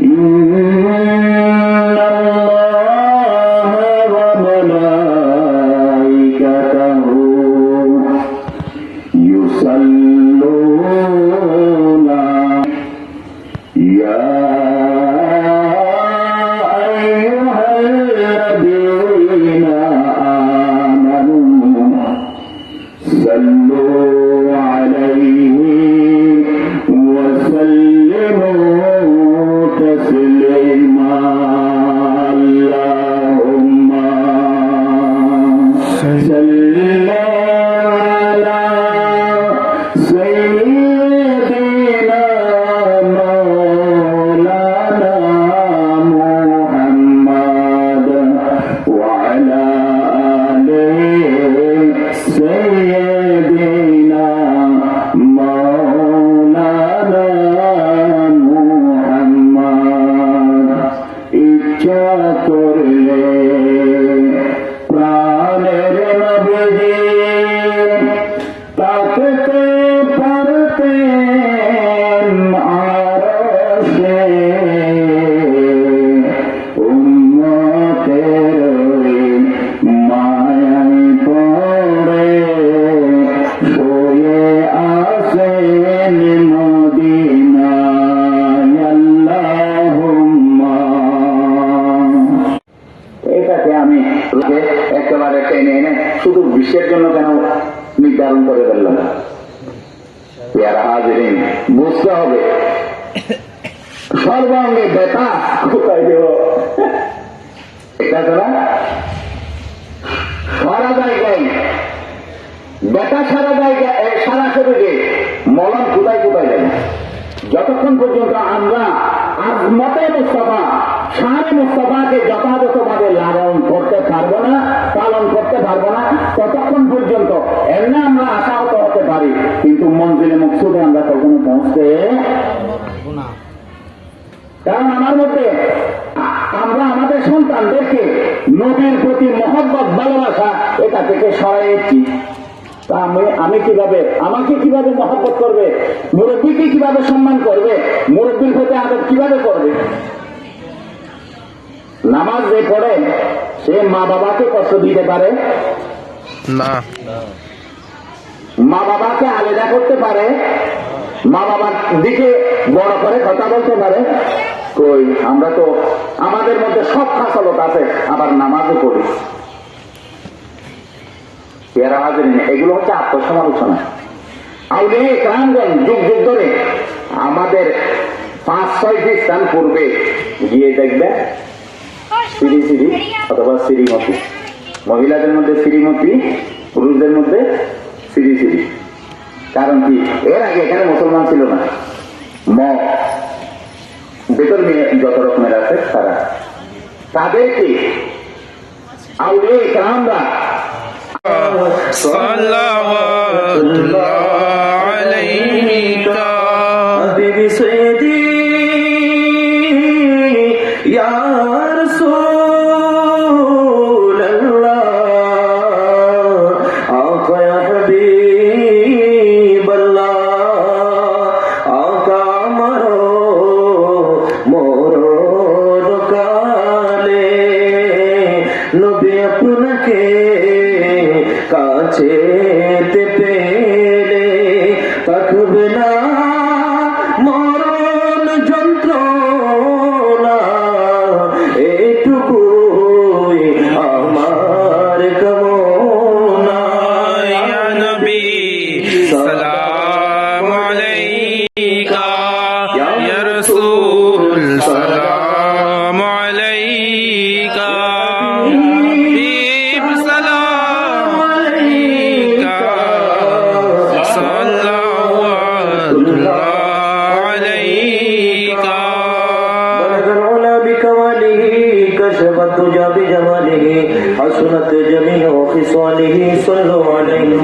Mm-hmm. এটাকে আমি একেবারে টেনে এনে শুধু বিশ্বের জন্য কেন নির্ধারণ করে ফেললাম। পেয়ারা হাজিরিন, বুঝতে হবে। সর্বাঙ্গে ব্যথা কোথায় দেব? এটা ছাড়া সারা জায়গায় ব্যথা সারা জায়গায় সারা শরীরে মলম কোথায় কোথায় যাবে যতক্ষণ পর্যন্ত আমরা আজমতে মুস্তফা শাহে মুস্তফাকে ততক্ষণ পর্যন্ত এমনি আমরা আশাহত হতে পারি, কিন্তু মঞ্জিলে মুকসুদে আমরা কখনো পৌঁছতে কারণ আমার মধ্যে আমরা আমাদের সন্তানদেরকে নবীর প্রতি মহব্বত, ভালোবাসা, এটা থেকে সরাইছি তা আমি আমি কীভাবে, আমাকে কীভাবে মহব্বত করবে? মুরব্বীকে কীভাবে সম্মান করবে? মুরব্বীর প্রতি আদর কীভাবে করবে? নামাজ যে পড়ে, সে মা বাবাকে কষ্ট দিতে পারে না। মা বাবাকে আলাদা করতে পারে। মা বাবার দিকে বড় করে কথা বলতে পারে। কই, আমরা তো আমাদের মধ্যে সব খাসালত আছে, আবার নামাজও পড়ি। এরা হাজির এগুলো হচ্ছে আত্মসমালোচনা। আউলে ক্রামগঞ্জ যুগ যুগ ধরে। আমাদের পাঁচ ছয়টি স্থান পূর্বে গিয়ে দেখবে, সিঁড়ি সিঁড়ি, অথবা শ্রীমতী মহিলাদের মধ্যে শ্রীমতী পুরুষদের মধ্যে শ্রী শ্রী কারণ কি? এর আগে এখানে মুসলমান ছিল না। ম বেতন নিয়ে যত রকমের আছে তারা। তাদেরকে আউলে নবী আপনাকে কাছে পেলে থাকবে না মরণ যন্ত্র এইটুকু আমার কামনা। নবী, সালাম আলাইকা। ইয়া রাসূল, সালাম كشف الدجى بجماله حسنت جميع خصاله صلوا عليه